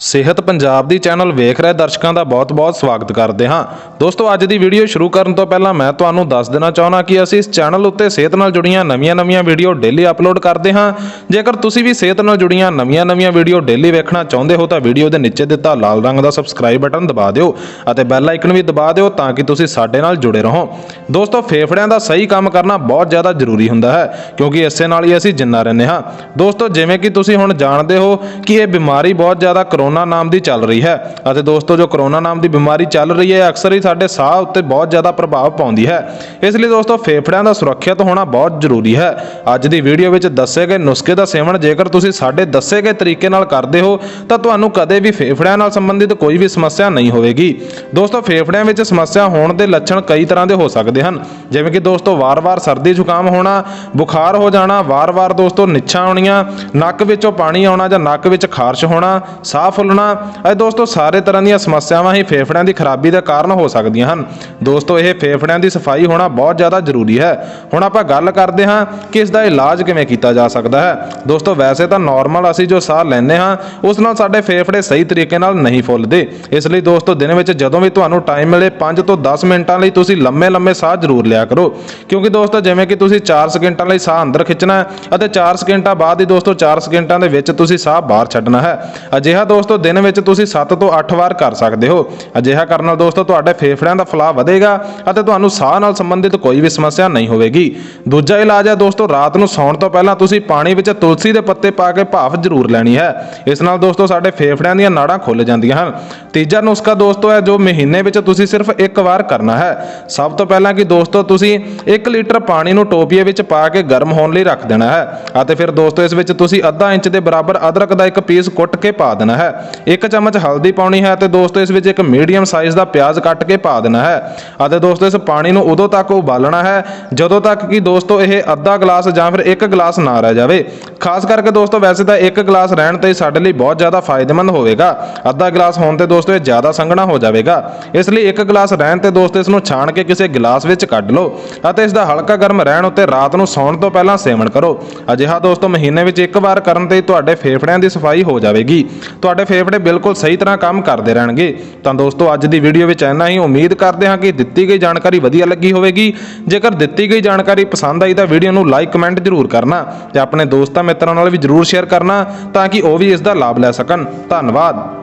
ਸਿਹਤ ਪੰਜਾਬ ਦੀ ਚੈਨਲ ਵੇਖ ਰਹੇ ਦਰਸ਼ਕਾਂ ਦਾ ਬਹੁਤ-ਬਹੁਤ ਸਵਾਗਤ ਕਰਦੇ ਹਾਂ। ਦੋਸਤੋ, ਅੱਜ ਦੀ ਵੀਡੀਓ ਸ਼ੁਰੂ ਕਰਨ ਤੋਂ ਪਹਿਲਾਂ ਮੈਂ ਤੁਹਾਨੂੰ ਦੱਸ ਦੇਣਾ ਚਾਹੁੰਦਾ ਕਿ ਅਸੀਂ ਇਸ ਚੈਨਲ ਉੱਤੇ ਸਿਹਤ ਨਾਲ ਜੁੜੀਆਂ ਨਵੀਆਂ-ਨਵੀਆਂ ਵੀਡੀਓ ਡੇਲੀ ਅਪਲੋਡ ਕਰਦੇ ਹਾਂ। ਜੇਕਰ ਤੁਸੀਂ ਵੀ ਸਿਹਤ ਨਾਲ ਜੁੜੀਆਂ ਨਵੀਆਂ-ਨਵੀਆਂ ਵੀਡੀਓ ਡੇਲੀ ਵੇਖਣਾ ਚਾਹੁੰਦੇ ਹੋ ਤਾਂ ਵੀਡੀਓ ਦੇ ਨੀਚੇ ਦਿੱਤਾ ਲਾਲ ਰੰਗ ਦਾ ਸਬਸਕ੍ਰਾਈਬ ਬਟਨ ਦਬਾ ਦਿਓ ਅਤੇ ਬੈਲ ਆਈਕਨ ਵੀ ਦਬਾ ਦਿਓ ਤਾਂ ਕਿ ਤੁਸੀਂ ਸਾਡੇ ਨਾਲ ਜੁੜੇ ਰਹੋ। ਦੋਸਤੋ, ਫੇਫੜਿਆਂ ਦਾ ਸਹੀ ਕੰਮ ਕਰਨਾ ਬਹੁਤ ਜ਼ਿਆਦਾ ਜ਼ਰੂਰੀ ਹੁੰਦਾ ਹੈ, ਕਿਉਂਕਿ ਇਸੇ ਨਾਲ ਹੀ ਅਸੀਂ ਜਿੰਨਾ ਰਹਿੰਦੇ ਹਾਂ। ਦੋਸਤੋ, ਜਿਵੇਂ ਕਿ ਤੁਸੀਂ ਹੁਣ ਜਾਣਦੇ ਹੋ ਕਿ ਇਹ ਬਿਮਾਰੀ ਬਹੁਤ ਜ਼ਿਆਦਾ ਕਰੋਨਾ ਕਰੋਨਾ ਨਾਮ ਦੀ ਚੱਲ ਰਹੀ ਹੈ। ਅਤੇ ਦੋਸਤੋ, ਜੋ ਕਰੋਨਾ ਨਾਮ ਦੀ ਬਿਮਾਰੀ ਚੱਲ ਰਹੀ ਹੈ ਅਕਸਰ ਹੀ ਸਾਡੇ ਸਾਹ ਉੱਤੇ ਬਹੁਤ ਜ਼ਿਆਦਾ ਪ੍ਰਭਾਵ ਪਾਉਂਦੀ ਹੈ। ਇਸ ਲਈ ਦੋਸਤੋ, ਫੇਫੜਿਆਂ ਦਾ ਸੁਰੱਖਿਅਤ ਹੋਣਾ ਬਹੁਤ ਜ਼ਰੂਰੀ ਹੈ। ਅੱਜ ਦੀ ਵੀਡੀਓ ਵਿੱਚ ਦੱਸੇ ਗਏ ਨੁਸਖੇ ਦਾ ਸੇਵਨ ਜੇਕਰ ਤੁਸੀਂ ਸਾਡੇ ਦੱਸੇ ਗਏ ਤਰੀਕੇ ਨਾਲ ਕਰਦੇ ਹੋ, ਤਾਂ ਤੁਹਾਨੂੰ ਕਦੇ ਵੀ ਫੇਫੜਿਆਂ ਨਾਲ ਸੰਬੰਧਿਤ ਕੋਈ ਵੀ ਸਮੱਸਿਆ ਨਹੀਂ ਹੋਵੇਗੀ। ਦੋਸਤੋ, ਫੇਫੜਿਆਂ ਵਿੱਚ ਸਮੱਸਿਆ ਹੋਣ ਦੇ ਲੱਛਣ ਕਈ ਤਰ੍ਹਾਂ ਦੇ ਹੋ ਸਕਦੇ ਹਨ। ਜਿਵੇਂ ਕਿ ਦੋਸਤੋ, ਵਾਰ-ਵਾਰ ਸਰਦੀ ਜ਼ੁਕਾਮ ਹੋਣਾ, ਬੁਖਾਰ ਹੋ ਜਾਣਾ, ਵਾਰ-ਵਾਰ ਦੋਸਤੋ ਨਿੱਛਾਂ ਆਉਣੀਆਂ, ਨੱਕ ਵਿੱਚੋਂ ਪਾਣੀ ਆਉਣਾ ਜਾਂ ਨੱਕ ਵਿੱਚ ਖਾਰਸ਼ ਹੋਣਾ, ਸਾਫ਼ ਫੁੱਲਣਾ ਇਹ ਦੋਸਤੋ, ਸਾਰੇ ਤਰ੍ਹਾਂ ਦੀਆਂ ਸਮੱਸਿਆਵਾਂ ਹੀ ਫੇਫੜਿਆਂ ਦੀ ਖਰਾਬੀ ਦੇ ਕਾਰਨ ਹੋ ਸਕਦੀਆਂ ਹਨ। ਦੋਸਤੋ, ਇਹ ਫੇਫੜਿਆਂ ਦੀ ਸਫ਼ਾਈ ਹੋਣਾ ਬਹੁਤ ਜ਼ਿਆਦਾ ਜ਼ਰੂਰੀ ਹੈ। ਹੁਣ ਆਪਾਂ ਗੱਲ ਕਰਦੇ ਹਾਂ ਕਿ ਇਸ ਦਾ ਇਲਾਜ ਕਿਵੇਂ ਕੀਤਾ ਜਾ ਸਕਦਾ ਹੈ। ਦੋਸਤੋ, ਵੈਸੇ ਤਾਂ ਨਾਰਮਲ ਅਸੀਂ ਜੋ ਸਾਹ ਲੈਂਦੇ ਹਾਂ, ਉਸ ਨਾਲ ਸਾਡੇ ਫੇਫੜੇ ਸਹੀ ਤਰੀਕੇ ਨਾਲ ਨਹੀਂ ਫੁੱਲਦੇ। ਇਸ ਲਈ ਦੋਸਤੋ, ਦਿਨ ਵਿੱਚ ਜਦੋਂ ਵੀ ਤੁਹਾਨੂੰ ਟਾਈਮ ਮਿਲੇ 5 ਤੋਂ 10 ਮਿੰਟਾਂ ਲਈ ਤੁਸੀਂ ਲੰਮੇ-ਲੰਮੇ ਸਾਹ ਜ਼ਰੂਰ ਲਿਆ ਕਰੋ। ਕਿਉਂਕਿ ਦੋਸਤੋ, ਜਿਵੇਂ ਕਿ ਤੁਸੀਂ 4 ਸਕਿੰਟਾਂ ਲਈ ਸਾਹ ਅੰਦਰ ਖਿੱਚਣਾ ਹੈ ਅਤੇ 4 ਸਕਿੰਟਾਂ ਬਾਅਦ ਹੀ ਦੋਸਤੋ 4 ਸਕਿੰਟਾਂ ਦੇ ਵਿੱਚ ਤੁਸੀਂ ਸਾਹ ਬਾਹਰ ਛੱਡਣਾ ਹੈ। ਅਜਿਹਾ ਦੋਸਤੋ ਦਿਨ ਵਿੱਚ ਤੁਸੀਂ 7 ਤੋਂ 8 ਵਾਰ ਕਰ ਸਕਦੇ ਹੋ। ਅਜਿਹਾ ਕਰਨ ਨਾਲ ਦੋਸਤੋ, ਤੁਹਾਡੇ ਫੇਫੜਿਆਂ ਦਾ ਫਲਾਅ ਵਧੇਗਾ ਅਤੇ ਤੁਹਾਨੂੰ ਸਾਹ ਨਾਲ ਸੰਬੰਧਿਤ ਕੋਈ ਵੀ ਸਮੱਸਿਆ ਨਹੀਂ ਹੋਵੇਗੀ। ਦੂਜਾ ਇਲਾਜ ਹੈ ਦੋਸਤੋ, ਰਾਤ ਨੂੰ ਸੌਣ ਤੋਂ ਪਹਿਲਾਂ ਤੁਸੀਂ ਪਾਣੀ ਵਿੱਚ ਤੁਲਸੀ ਦੇ ਪੱਤੇ ਪਾ ਕੇ ਭਾਫ਼ ਜ਼ਰੂਰ ਲੈਣੀ ਹੈ। ਇਸ ਨਾਲ ਦੋਸਤੋ, ਸਾਡੇ ਫੇਫੜਿਆਂ ਦੀਆਂ ਨਾੜਾਂ ਖੁੱਲ ਜਾਂਦੀਆਂ ਹਨ। ਤੀਜਾ ਨੁਸਖਾ ਦੋਸਤੋ ਹੈ ਜੋ ਮਹੀਨੇ ਵਿੱਚ ਤੁਸੀਂ ਸਿਰਫ ਇੱਕ ਵਾਰ ਕਰਨਾ ਹੈ। ਸਭ ਤੋਂ ਪਹਿਲਾਂ ਕਿ ਦੋਸਤੋ, ਤੁਸੀਂ 1 ਲੀਟਰ ਪਾਣੀ ਨੂੰ ਟੋਪੀਏ ਵਿੱਚ ਪਾ ਕੇ ਗਰਮ ਹੋਣ ਲਈ ਰੱਖ ਦੇਣਾ ਹੈ ਅਤੇ ਫਿਰ ਦੋਸਤੋ, ਇਸ ਵਿੱਚ ਤੁਸੀਂ ਅੱਧਾ ਇੰਚ ਦੇ ਬਰਾਬਰ ਅਦਰਕ ਦਾ ਇੱਕ ਪੀਸ ਕੁੱਟ ਕੇ ਪਾ ਦੇਣਾ ਹੈ। ਇੱਕ ਚਮਚ ਹਲਦੀ ਪਾਉਣੀ ਹੈ ਤੇ ਦੋਸਤੋ ਇਸ ਵਿੱਚ ਇੱਕ ਮੀਡੀਅਮ ਸਾਈਜ਼ ਦਾ ਪਿਆਜ਼ ਕੱਟ ਕੇ ਪਾ ਦੇਣਾ ਹੈ। ਅਤੇ ਦੋਸਤੋ ਇਸ ਪਾਣੀ ਨੂੰ ਉਦੋਂ ਤੱਕ ਉਬਾਲਣਾ ਹੈ ਜਦੋਂ ਤੱਕ ਕਿ ਦੋਸਤੋ ਇਹ ਅੱਧਾ ਗਲਾਸ ਜਾਂ ਫਿਰ ਇੱਕ ਗਲਾਸ ਨਾ ਰਹਿ ਜਾਵੇ। ਖਾਸ ਕਰਕੇ ਦੋਸਤੋ ਵੈਸੇ ਤਾਂ ਇੱਕ ਗਲਾਸ ਰਹਿਣ ਤੇ ਸਾਡੇ ਲਈ ਬਹੁਤ ਜ਼ਿਆਦਾ ਫਾਇਦੇਮੰਦ ਹੋਵੇਗਾ। ਅੱਧਾ ਗਲਾਸ ਹੋਣ ਤੇ ਦੋਸਤੋ ਇਹ ਜ਼ਿਆਦਾ ਸੰਘਣਾ ਹੋ ਜਾਵੇਗਾ। ਇਸ ਲਈ ਇੱਕ ਗਲਾਸ ਰਹਿਣ ਤੇ ਦੋਸਤੋ ਇਸ ਨੂੰ ਛਾਣ ਕੇ ਕਿਸੇ ਗਲਾਸ ਵਿੱਚ ਕੱਢ ਲਓ ਅਤੇ ਇਸ ਦਾ ਹਲਕਾ ਗਰਮ ਰਹਿਣ ਉੱਤੇ ਰਾਤ ਨੂੰ ਸੌਣ ਤੋਂ ਪਹਿਲਾਂ ਸੇਵਨ ਕਰੋ। ਅਜਿਹਾ ਦੋਸਤੋ ਮਹੀਨੇ ਵਿੱਚ ਇੱਕ ਵਾਰ ਕਰਨ ਤੇ ਤੁਹਾਡੇ ਫੇਫੜਿਆਂ ਦੀ ਸਫ਼ਾਈ ਹੋ ਜਾਵੇਗੀ। ਤੁਹਾਡੇ ਤੁਹਾਡੇ ਫੇਫੜੇ ਬਿਲਕੁਲ ਸਹੀ ਤਰ੍ਹਾਂ ਕੰਮ ਕਰਦੇ ਰਹਿਣਗੇ। ਤਾਂ ਦੋਸਤੋ, ਅੱਜ ਦੀ ਵੀਡੀਓ ਵਿੱਚ ਇੰਨਾ ਹੀ। ਉਮੀਦ ਕਰਦੇ ਹਾਂ ਕਿ ਦਿੱਤੀ ਗਈ ਜਾਣਕਾਰੀ ਵਧੀਆ ਲੱਗੀ ਹੋਵੇਗੀ। ਜੇਕਰ ਦਿੱਤੀ ਗਈ ਜਾਣਕਾਰੀ ਪਸੰਦ ਆਈ ਤਾਂ ਵੀਡੀਓ ਨੂੰ ਲਾਈਕ, ਕਮੈਂਟ ਜ਼ਰੂਰ ਕਰਨਾ ਤੇ ਆਪਣੇ ਦੋਸਤਾਂ ਮਿੱਤਰਾਂ ਨਾਲ ਵੀ ਜ਼ਰੂਰ ਸ਼ੇਅਰ ਕਰਨਾ ਤਾਂ ਕਿ ਉਹ ਵੀ ਇਸ ਦਾ ਲਾਭ ਲੈ ਸਕਣ। ਧੰਨਵਾਦ।